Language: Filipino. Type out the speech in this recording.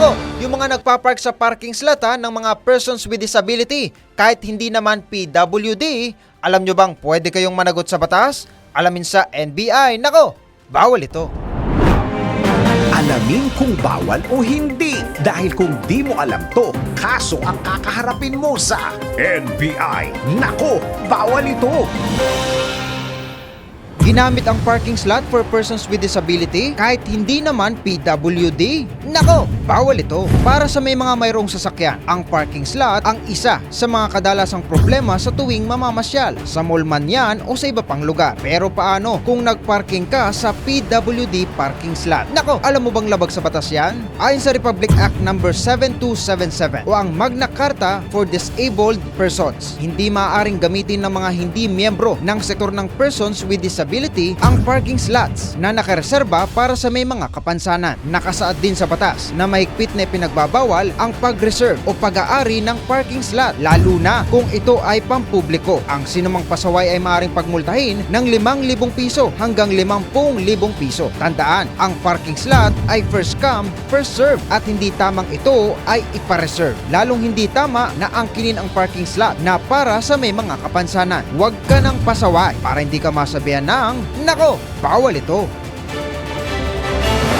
Nako, yung mga nagpapark sa parking slot ha, ng mga persons with disability, kahit hindi naman PWD, alam nyo bang pwede kayong managot sa batas? Alamin sa NBI. Nako, bawal ito. Alamin kung bawal o hindi. Dahil kung di mo alam to, kaso ang kakaharapin mo sa NBI. Nako, bawal ito. Ginamit ang parking slot for persons with disability kahit hindi naman PWD? Nako, bawal ito. Para sa may mga mayroong sasakyan, ang parking slot ang isa sa mga kadalasang problema sa tuwing mamamasyal. Sa mall man yan o sa iba pang lugar. Pero paano kung nagparking ka sa PWD parking slot? Nako, alam mo bang labag sa batas yan? Ayon sa Republic Act number 7277 o ang Magna Carta for Disabled Persons, hindi maaaring gamitin ng mga hindi miyembro ng sektor ng persons with disability ang parking slots na nakareserba para sa may mga kapansanan. Nakasaad din sa batas na mahigpit na pinagbabawal ang pag-reserve o pag-aari ng parking slot lalo na kung ito ay pampubliko. Ang sinumang pasaway ay maaaring pagmultahin ng 5,000 piso hanggang 50,000 piso. Tandaan, ang parking slot ay first come, first serve at hindi tamang ito ay ipareserve. Lalong hindi tama na angkinin ang parking slot na para sa may mga kapansanan. Huwag ka ng pasaway para hindi ka masabihan ng, Nako, bawal ito.